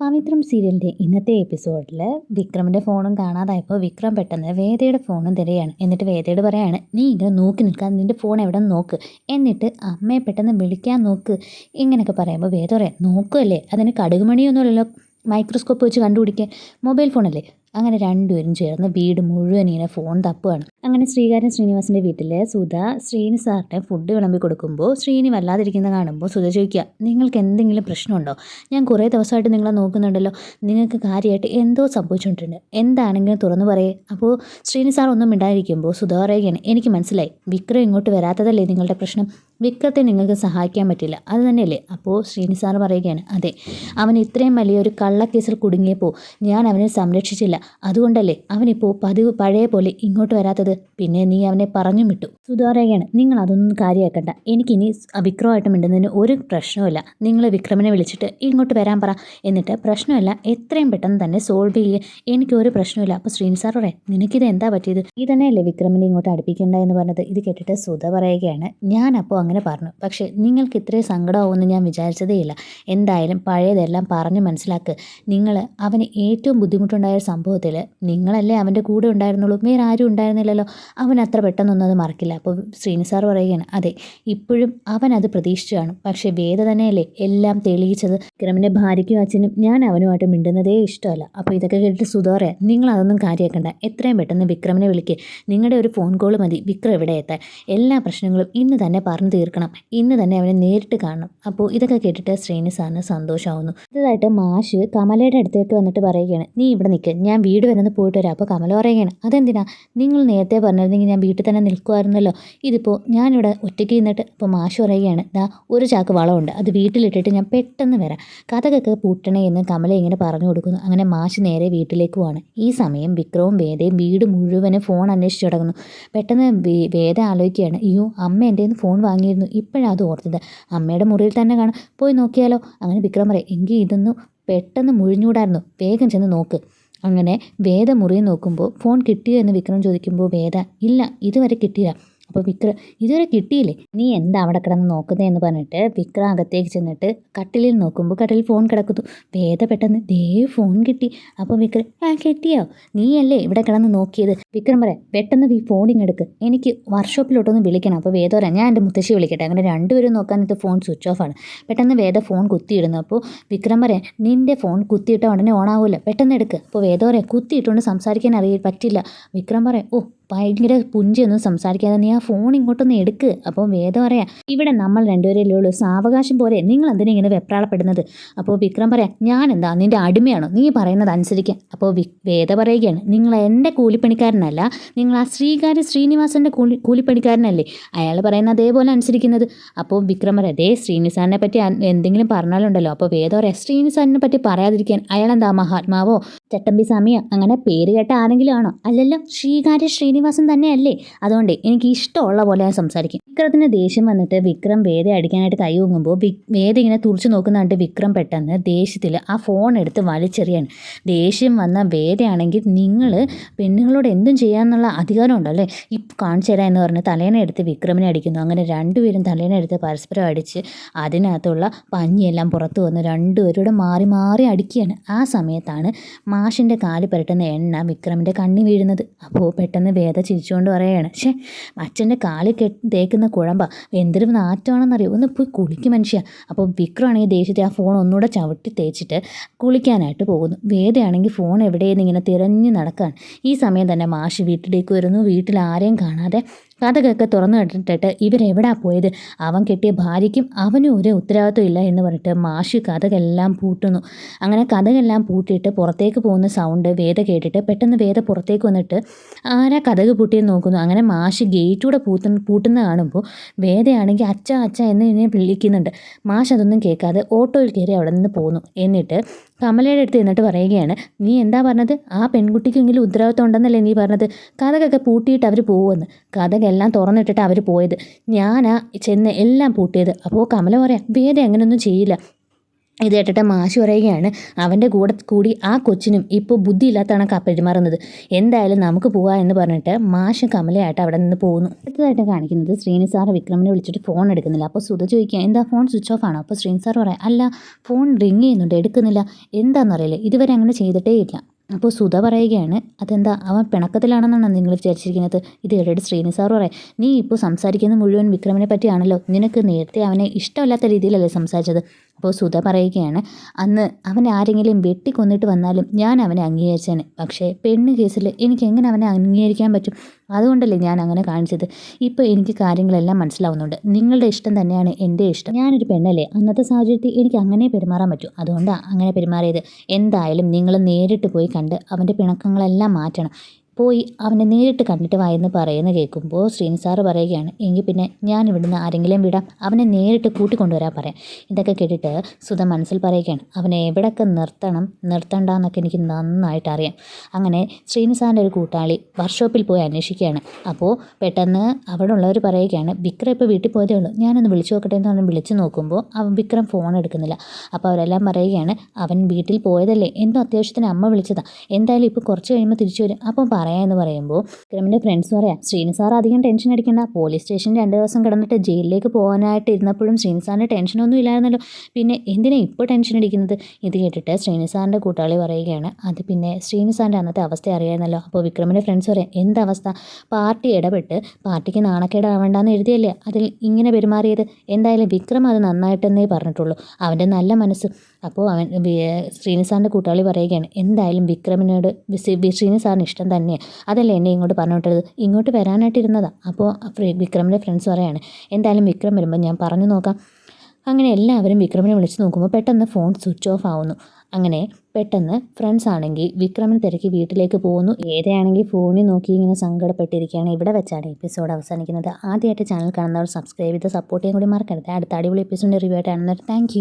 പവിത്രം സീരിയലിന്റെ ഇന്നത്തെ എപ്പിസോഡിൽ വിക്രമിന്റെ ഫോണും കാണാതായപ്പോൾ വിക്രം പെട്ടെന്ന് വേദയുടെ ഫോണും തിരയാണ് എന്നിട്ട് വേദയോട് പറയാണ് നീ ഇങ്ങനെ നോക്കി നിൽക്കാൻ നിന്റെ ഫോൺ എവിടെ നോക്ക്? എന്നിട്ട് അമ്മയെ പെട്ടെന്ന് വിളിക്കാൻ നോക്ക്. ഇങ്ങനെയൊക്കെ പറയുമ്പോൾ വേദ പറയാം നോക്കുമല്ലേ അതിന് കടുകുമണിയൊന്നുമല്ലല്ലോ മൈക്രോസ്കോപ്പ് വെച്ച് കണ്ടുപിടിക്കുക മൊബൈൽ ഫോണല്ലേ? അങ്ങനെ രണ്ടുപേരും ചേർന്ന് വീട് മുഴുവൻ ഇങ്ങനെ ഫോൺ തപ്പുകയാണ്. അങ്ങനെ ശ്രീകാരൻ ശ്രീനിവാസിന്റെ വീട്ടിൽ സുധ ശ്രീനി സാറിന് ഫുഡ് വിളമ്പി കൊടുക്കുമ്പോൾ ശ്രീനി വല്ലാതിരിക്കുന്ന കാണുമ്പോൾ സുധ ചോദിക്കുക നിങ്ങൾക്ക് എന്തെങ്കിലും പ്രശ്നമുണ്ടോ? ഞാൻ കുറേ ദിവസമായിട്ട് നിങ്ങളെ നോക്കുന്നുണ്ടല്ലോ. നിങ്ങൾക്ക് കാര്യമായിട്ട് എന്തോ സംഭവിച്ചുകൊണ്ടിട്ടുണ്ട്. എന്താണെങ്കിലും തുറന്നു പറയേ. അപ്പോൾ ശ്രീനി സാർ ഒന്നും മിണ്ടാതിരിക്കുമ്പോൾ സുധ പറയുകയാണ് എനിക്ക് മനസ്സിലായി. വിക്രം ഇങ്ങോട്ട് വരാത്തതല്ലേ നിങ്ങളുടെ പ്രശ്നം? വിക്രത്തെ നിങ്ങൾക്ക് സഹായിക്കാൻ പറ്റില്ല. അത് തന്നെയല്ലേ? അപ്പോൾ ശ്രീനി സാർ പറയുകയാണ് അതെ. അവൻ ഇത്രയും വലിയൊരു കള്ളക്കേസിൽ കുടുങ്ങിയപ്പോൾ ഞാൻ അവനെ സംരക്ഷിച്ചില്ല. അതുകൊണ്ടല്ലേ അവനിപ്പോൾ പതിവ് പഴയ പോലെ ഇങ്ങോട്ട് വരാത്തത്? പിന്നെ നീ അവനെ പറഞ്ഞു വിട്ടു. സുധാരകയാണ് നിങ്ങൾ അതൊന്നും കാര്യമാക്കണ്ട എനിക്കിനി വിക്രമായിട്ട് മിണ്ടുന്നതിന് ഒരു പ്രശ്നവുമില്ല. നിങ്ങൾ വിക്രമനെ വിളിച്ചിട്ട് ഇങ്ങോട്ട് വരാൻ പറ. എന്നിട്ട് പ്രശ്നമല്ല എത്രയും പെട്ടെന്ന് തന്നെ സോൾവ് ചെയ്യുക എനിക്കൊരു പ്രശ്നമില്ല അപ്പോൾ ശ്രീൻ സാർ പറയാം നിനക്കിത് എന്താ പറ്റിയത്? ഈ തന്നെയല്ലേ വിക്രമനെ ഇങ്ങോട്ട് അടുപ്പിക്കേണ്ട എന്ന് പറഞ്ഞത്? ഇത് കേട്ടിട്ട് സുധ പറയുകയാണ് ഞാൻ അപ്പോൾ അങ്ങനെ പറഞ്ഞു. പക്ഷേ നിങ്ങൾക്ക് ഇത്രയും സങ്കടമാവുമെന്ന് ഞാൻ വിചാരിച്ചതേയില്ല എന്തായാലും പഴയതെല്ലാം പറഞ്ഞ് മനസ്സിലാക്കുക നിങ്ങൾ അവന് ഏറ്റവും ബുദ്ധിമുട്ടുണ്ടായ സംഭവത്തിൽ നിങ്ങളല്ലേ അവന്റെ കൂടെ ഉണ്ടായിരുന്നുള്ളൂ. വേറെ ആരും ഉണ്ടായിരുന്നില്ലല്ലോ. അവൻ അത്ര പെട്ടെന്നൊന്നും അത് മറക്കില്ല. അപ്പോൾ ശ്രീനി സാർ പറയുകയാണ് അതെ ഇപ്പോഴും അവൻ അത് പ്രതീക്ഷിച്ചു കാണും. പക്ഷേ വേദ തന്നെയല്ലേ എല്ലാം തെളിയിച്ചത്. വിക്രമിന്റെ ഭാര്യയ്ക്കും അച്ഛനും ഞാൻ അവനുമായിട്ട് മിണ്ടുന്നതേ ഇഷ്ടമല്ല. അപ്പോൾ ഇതൊക്കെ കേട്ടിട്ട് സുധോറയാ നിങ്ങൾ അതൊന്നും കാര്യമാക്കണ്ട എത്രയും പെട്ടെന്ന് വിക്രമിനെ വിളിക്കുക നിങ്ങളുടെ ഒരു ഫോൺ കോൾ മതി. വിക്രം ഇവിടെ എത്താൻ? എല്ലാ പ്രശ്നങ്ങളും ഇന്ന് തന്നെ പറഞ്ഞു തീർക്കണം. ഇന്ന് തന്നെ അവനെ നേരിട്ട് കാണണം. അപ്പോൾ ഇതൊക്കെ കേട്ടിട്ട് ശ്രീനി സാറിന് സന്തോഷമാവുന്നു. അടുത്തതായിട്ട് മാഷ് കമലയുടെ അടുത്തേക്ക് വന്നിട്ട് പറയുകയാണ് നീ ഇവിടെ നിൽക്കുക ഞാൻ വീട് വരെ പോയിട്ട് വരാം അപ്പോൾ കമല പറയുകയാണ് അതെന്തിനാ? നിങ്ങൾ നേരത്തെ പറഞ്ഞിരുന്നെങ്കിൽ ഞാൻ വീട്ടിൽ തന്നെ നിൽക്കുമായിരുന്നല്ലോ. ഇതിപ്പോൾ ഞാനിവിടെ ഒറ്റയ്ക്ക് നിന്നിട്ട് ഇപ്പോൾ മാഷ് പറയുകയാണ് ദാ ഒരു ചാക്ക് വളമുണ്ട് അത് വീട്ടിലിട്ടിട്ട് ഞാൻ പെട്ടെന്ന് വരാം. കഥകൊക്കെ പൂട്ടണേ എന്ന് കമല ഇങ്ങനെ പറഞ്ഞു കൊടുക്കുന്നു. അങ്ങനെ മാഷ് നേരെ വീട്ടിലേക്ക് പോവാണ്. ഈ സമയം വിക്രവും വേദയും വീട് മുഴുവനും ഫോൺ അന്വേഷിച്ച് തുടങ്ങുന്നു. പെട്ടെന്ന് വേദ ആലോചിക്കുകയാണ് അയ്യോ അമ്മ എന്റെ നിന്ന് ഫോൺ വാങ്ങിയിരുന്നു. ഇപ്പോഴാണ് അത് ഓർത്തത്. അമ്മയുടെ മുറിയിൽ തന്നെ കാണാം. പോയി നോക്കിയാലോ? അങ്ങനെ വിക്രം പറയും എങ്കിൽ ഇതൊന്നും പെട്ടെന്ന് മുഴിഞ്ഞൂടായിരുന്നു. വേഗം ചെന്ന് നോക്ക്. അങ്ങനെ വേദ മുറി നോക്കുമ്പോൾ ഫോൺ കിട്ടിയോ എന്ന് വിക്രം ചോദിക്കുമ്പോൾ വേദ ഇല്ല ഇതുവരെ കിട്ടിയില്ല. അപ്പോൾ വിക്ര ഇതുവരെ കിട്ടിയില്ലേ? നീ എന്താ അവിടെ കിടന്ന് നോക്കുന്നതെന്ന് പറഞ്ഞിട്ട് വിക്ര അകത്തേക്ക് ചെന്നിട്ട് കട്ടിലിൽ നോക്കുമ്പോൾ കട്ടിലിൽ ഫോൺ കിടക്കുന്നു. വേദ പെട്ടെന്ന് ദേ ഫോൺ കിട്ടി. അപ്പോൾ വിക്രം ആ കിട്ടിയോ? നീയല്ലേ ഇവിടെ കിടന്ന് നോക്കിയത്? വിക്രം പറയാം പെട്ടെന്ന് ഈ ഫോൺ ഇങ്ങെടുക്ക് എനിക്ക് വർക്ക്ഷോപ്പിലോട്ടൊന്ന് വിളിക്കണം. അപ്പോൾ വേദ പറയാം ഞാൻ എന്റെ മുത്തശ്ശി വിളിക്കട്ടെ. അങ്ങനെ രണ്ടുപേരും നോക്കാനത്ത് ഫോൺ സ്വിച്ച് ഓഫ് ആണ്. പെട്ടെന്ന് വേദ ഫോൺ കുത്തിയിടുന്നു. അപ്പോൾ വിക്രം പറയാം നിന്റെ ഫോൺ കുത്തിയിട്ട ഉടനെ ഓണാവില്ല പെട്ടെന്ന് എടുക്ക്. അപ്പോൾ വേദ പറയാം കുത്തിയിട്ടുകൊണ്ട് സംസാരിക്കാൻ അറിയ പറ്റില്ല. വിക്രം പറയാം ഓ ഭയങ്കര പുഞ്ചൊന്നും സംസാരിക്കാതെ നീ ആ ഫോൺ ഇങ്ങോട്ടൊന്ന് എടുക്ക്. അപ്പോൾ വേദം പറയാം ഇവിടെ നമ്മൾ രണ്ടുപേരല്ലേ ഉള്ളൂ. സാവകാശം പോലെ നിങ്ങൾ എന്തിനാ ഇങ്ങനെ വെപ്രാളപ്പെടുന്നത്? അപ്പോൾ വിക്രം പറയാം ഞാൻ എന്താ നിന്റെ അടിമയാണോ? നീ പറയുന്നത് അനുസരിക്കുക അപ്പോൾ വി വേദ പറയുകയാണ് നിങ്ങൾ എന്റെ കൂലിപ്പണിക്കാരനല്ല നിങ്ങൾ ആ ശ്രീകാര്യ ശ്രീനിവാസന്റെ കൂലി കൂലിപ്പണിക്കാരനല്ലേ? അയാൾ പറയുന്ന അതേപോലെ അനുസരിക്കുന്നത്. അപ്പോൾ വിക്രം പറയാം അതേ ശ്രീനിസാറിനെ പറ്റി എന്തെങ്കിലും പറഞ്ഞാലുണ്ടല്ലോ. അപ്പോൾ വേദ പറയാം ശ്രീനിസാറിനെ പറ്റി പറയാതിരിക്കാൻ അയാൾ എന്താ മഹാത്മാവോ? ചട്ടമ്പി സ്വാമിയോ അങ്ങനെ പേര് കേട്ട ആരെങ്കിലും ആണോ? അല്ലല്ലോ ശ്രീകാര്യ ശ്രീനിവാസൻ തന്നെയല്ലേ. അതുകൊണ്ട് എനിക്ക് ഇഷ്ടമുള്ള പോലെ ഞാൻ സംസാരിക്കും. വിക്രത്തിന് ദേഷ്യം വന്നിട്ട് വിക്രം വേദ അടിക്കാനായിട്ട് കൈ ഒങ്ങുമ്പോൾ വേദ ഇങ്ങനെ തുറച്ചു നോക്കുന്നതുകൊണ്ട് വിക്രം പെട്ടെന്ന് ദേഷ്യത്തിൽ ആ ഫോൺ എടുത്ത് വലിച്ചെറിയാണ്. ദേഷ്യം വന്ന വേദയാണെങ്കിൽ നിങ്ങൾ പെണ്ണുങ്ങളോട് എന്തും ചെയ്യാമെന്നുള്ള അധികാരം ഉണ്ടല്ലേ? ഇപ്പം കാണിച്ചു തരാം എന്ന് പറഞ്ഞ് തലേനെ എടുത്ത് വിക്രമിനെ അടിക്കുന്നു. അങ്ങനെ രണ്ടുപേരും തലേനെ എടുത്ത് പരസ്പരം അടിച്ച് അതിനകത്തുള്ള പഞ്ഞിയെല്ലാം പുറത്തു വന്ന് രണ്ടുപേരും മാറി മാറി അടിക്കുകയാണ്. ആ സമയത്താണ് മാഷിന്റെ കാൽ പുരട്ടുന്ന എണ്ണ വിക്രമിന്റെ കണ്ണി വീഴുന്നത്. അപ്പോൾ പെട്ടെന്ന് വേദ ചിരിച്ചുകൊണ്ട് പറയുകയാണ് പക്ഷേ അച്ഛന്റെ കാൽ കെ തേക്കുന്ന കുഴമ്പ എന്തൊരു നാറ്റമാണെന്നറിയോ ഒന്ന് പോയി കുളിക്കും മനുഷ്യ. അപ്പോൾ വിക്രമാണെങ്കിൽ ദേഷ്യത്തെ ആ ഫോൺ ഒന്നുകൂടെ ചവിട്ടി തേച്ചിട്ട് കുളിക്കാനായിട്ട് പോകുന്നു. വേദയാണെങ്കിൽ ഫോൺ എവിടെയെന്ന് ഇങ്ങനെ തിരഞ്ഞു നടക്കാൻ ഈ സമയം തന്നെ മാഷ് വീട്ടിലേക്ക് വരുന്നു. വീട്ടിൽ ആരെയും കാണാതെ കഥകൊക്കെ തുറന്നു കണ്ടിട്ടിട്ട് ഇവരെവിടാ പോയത്? അവൻ കിട്ടിയ ഭാര്യയ്ക്കും അവനും ഒരു ഉത്തരവാദിത്വം ഇല്ല എന്ന് പറഞ്ഞിട്ട് മാഷ് കഥകളെല്ലാം പൂട്ടുന്നു. അങ്ങനെ കഥകളെല്ലാം പൂട്ടിയിട്ട് പുറത്തേക്ക് പോകുന്ന സൗണ്ട് വേദ കേട്ടിട്ട് പെട്ടെന്ന് വേദ പുറത്തേക്ക് വന്നിട്ട് ആരാ കഥക് പൂട്ടിയെന്ന് നോക്കുന്നു. അങ്ങനെ മാഷ് ഗേറ്റൂടെ പൂത്ത പൂട്ടുന്ന കാണുമ്പോൾ വേദയാണെങ്കിൽ അച്ഛ അച്ഛ എന്ന് എന്നെ വിളിക്കുന്നുണ്ട്. മാഷ് അതൊന്നും കേൾക്കാതെ ഓട്ടോയിൽ കയറി അവിടെ നിന്ന് പോകുന്നു എന്നിട്ട് കമലയുടെ അടുത്ത് എന്നിട്ട് പറയുകയാണ് നീ എന്താ പറഞ്ഞത്? ആ പെൺകുട്ടിക്കെങ്കിലും ഉത്തരവാദിത്വം ഉണ്ടെന്നല്ലേ നീ പറഞ്ഞത്? കഥകൊക്കെ പൂട്ടിയിട്ട് അവർ പോകുമെന്ന് കഥകെല്ലാം തുറന്നിട്ടിട്ട് അവർ പോയത്. ഞാനാ ചെന്ന് എല്ലാം പൂട്ടിയത്. അപ്പോൾ കമല പറയാം വേദ അങ്ങനെയൊന്നും ചെയ്യില്ല. ഇത് കേട്ടിട്ട് മാഷ് പറയുകയാണ് അവന്റെ കൂടെ കൂടി ആ കൊച്ചിനും ഇപ്പോൾ ബുദ്ധിയില്ലാത്തതാണ് ആ പെരുമാറുന്നത് എന്തായാലും നമുക്ക് പോവാ എന്ന് പറഞ്ഞിട്ട് മാഷ് കമലയായിട്ട് അവിടെ നിന്ന് പോകുന്നു അടുത്തതായിട്ട് കാണിക്കുന്നത് ശ്രീനി സാർ വിക്രമിനെ വിളിച്ചിട്ട് ഫോൺ എടുക്കുന്നില്ല. അപ്പോൾ സുധ ചോദിക്കുക എന്താ ഫോൺ സ്വിച്ച് ഓഫ് ആണോ? അപ്പോൾ ശ്രീനി സാർ പറയാം അല്ല ഫോൺ റിങ് ചെയ്യുന്നുണ്ട് എടുക്കുന്നില്ല. എന്താണെന്നറിയില്ല ഇതുവരെ അങ്ങനെ ചെയ്തിട്ടേ ഇല്ല. അപ്പോൾ സുധ പറയുകയാണ് അതെന്താ അവൻ പിണക്കത്തിലാണെന്നാണ് നിങ്ങൾ വിചാരിച്ചിരിക്കുന്നത്? ഇത് കേട്ടിട്ട് ശ്രീനി സാർ പറയാം നീ ഇപ്പോൾ സംസാരിക്കുന്ന മുഴുവൻ വിക്രമിനെ പറ്റിയാണല്ലോ. നിനക്ക് നേരത്തെ അവനെ ഇഷ്ടമല്ലാത്ത രീതിയിലല്ലേ സംസാരിച്ചത്. അപ്പോൾ സുധ പറയുകയാണ് അന്ന് അവൻ ആരെങ്കിലും വെട്ടിക്കൊന്നിട്ട് വന്നാലും ഞാൻ അവനെ അംഗീകരിച്ചേനെ. പക്ഷേ പെണ്ണ് കേസിൽ എനിക്ക് എങ്ങനെ അവനെ അംഗീകരിക്കാൻ പറ്റും? അതുകൊണ്ടല്ലേ ഞാൻ അങ്ങനെ കാണിച്ചത്. ഇപ്പോൾ എനിക്ക് കാര്യങ്ങളെല്ലാം മനസ്സിലാവുന്നുണ്ട്. നിങ്ങളുടെ ഇഷ്ടം തന്നെയാണ് എന്റെ ഇഷ്ടം. ഞാനൊരു പെണ്ണല്ലേ? അന്നത്തെ സാഹചര്യത്തിൽ എനിക്ക് അങ്ങനെ പെരുമാറാൻ പറ്റും. അതുകൊണ്ടാണ് അങ്ങനെ പെരുമാറിയത്. എന്തായാലും നിങ്ങൾ നേരിട്ട് പോയി കണ്ട് അവന്റെ പിണക്കങ്ങളെല്ലാം മാറ്റണം. പോയി അവനെ നേരിട്ട് കണ്ടിട്ട് വായെന്ന് പറയുന്ന കേൾക്കുമ്പോൾ ശ്രീനി സാറ് പറയുകയാണ് എങ്കിൽ പിന്നെ ഞാൻ ഇവിടുന്ന് ആരെങ്കിലും വിടാം അവനെ നേരിട്ട് കൂട്ടിക്കൊണ്ടുവരാൻ പറയാം. ഇതൊക്കെ കേട്ടിട്ട് സുധ മനസ്സിൽ പറയുകയാണ് അവനെ എവിടെയൊക്കെ നിർത്തണം നിർത്തണ്ടെന്നൊക്കെ എനിക്ക് നന്നായിട്ട് അറിയാം. അങ്ങനെ ശ്രീനി സാറിന്റെ ഒരു കൂട്ടാളി വർക്ക്ഷോപ്പിൽ പോയി അന്വേഷിക്കുകയാണ്. അപ്പോൾ പെട്ടെന്ന് അവിടെ ഉള്ളവർ പറയുകയാണ് വിക്രം ഇപ്പോൾ വീട്ടിൽ പോയതേ ഉള്ളൂ ഞാനൊന്ന് വിളിച്ചു നോക്കട്ടെ എന്ന് പറഞ്ഞ് വിളിച്ചു നോക്കുമ്പോൾ അവൻ വിക്രം ഫോൺ എടുക്കുന്നില്ല. അപ്പോൾ അവരെല്ലാം പറയുകയാണ് അവൻ വീട്ടിൽ പോയതല്ലേ എന്തോ അത്യാവശ്യത്തിന് അമ്മ വിളിച്ചതാണ് എന്തായാലും ഇപ്പോൾ കുറച്ച് കഴിയുമ്പോൾ തിരിച്ചു വരും. അപ്പം പറയാമെന്ന് പറയുമ്പോൾ വിക്രമിന്റെ ഫ്രണ്ട്സ് പറയാം ശ്രീനി സാർ അധികം ടെൻഷൻ അടിക്കണ്ട. പോലീസ് സ്റ്റേഷൻ രണ്ട് ദിവസം കിടന്നിട്ട് ജയിലിലേക്ക് പോകാനായിട്ട് ഇരുന്നപ്പോഴും ശ്രീനി സാറിന് ടെൻഷനൊന്നും ഇല്ലായിരുന്നല്ലോ. പിന്നെ എന്തിനാ ഇപ്പോൾ ടെൻഷൻ അടിക്കുന്നത്? ഇത് കേട്ടിട്ട് ശ്രീനി സാറിന്റെ കൂട്ടാളി പറയുകയാണ് അത് പിന്നെ ശ്രീനി സാറിന്റെ അന്നത്തെ അവസ്ഥ അറിയാമെന്നല്ലോ അപ്പോൾ വിക്രമിന്റെ ഫ്രണ്ട്സ് പറയാം എന്തവസ്ഥ പാർട്ടി ഇടപെട്ട് പാർട്ടിക്ക് നാണക്കേടാവേണ്ടെന്ന് എഴുതിയല്ലേ? അതിൽ ഇങ്ങനെ പെരുമാറിയത്? എന്തായാലും വിക്രം അത് നന്നായിട്ടെന്നേ പറഞ്ഞിട്ടുള്ളൂ. അവന്റെ നല്ല മനസ്സ്. അപ്പോൾ അവൻ ശ്രീനിസാറിന്റെ കൂട്ടാളി പറയുകയാണ് എന്തായാലും വിക്രമിനോട് ശ്രീനിസാറിന് ഇഷ്ടം തന്നെയാണ് അതല്ലേ എന്നെ ഇങ്ങോട്ട് പറഞ്ഞു വിട്ടത് ഇങ്ങോട്ട് വരാനായിട്ടിരുന്നതാണ് അപ്പോൾ വിക്രമിന്റെ ഫ്രണ്ട്സ് പറയാണ് എന്തായാലും വിക്രം വരുമ്പോൾ ഞാൻ പറഞ്ഞു നോക്കാം. അങ്ങനെ എല്ലാവരും വിക്രമിനെ വിളിച്ച് നോക്കുമ്പോൾ പെട്ടെന്ന് ഫോൺ സ്വിച്ച് ഓഫ് ആവുന്നു. അങ്ങനെ പെട്ടെന്ന് ഫ്രണ്ട്സ് ആണെങ്കിൽ വിക്രമിന് തിരക്കി വീട്ടിലേക്ക് പോകുന്നു. ഏതെയാണെങ്കിൽ ഫോണിൽ നോക്കി ഇങ്ങനെ സങ്കടപ്പെട്ടിരിക്കുകയാണ്. ഇവിടെ വെച്ചാണ് എപ്പിസോഡ് അവസാനിക്കുന്നത്. ആദ്യമായിട്ട് ചാനൽ കാണുന്നവർ സബ്സ്ക്രൈബ് ചെയ്ത് സപ്പോർട്ട് ചെയ്യാൻ കൂടി മറക്കരുത്. അടുത്ത അടിപൊളി എപ്പിസോഡിന്റെ റിവ്യൂ ആയിട്ട് താങ്ക്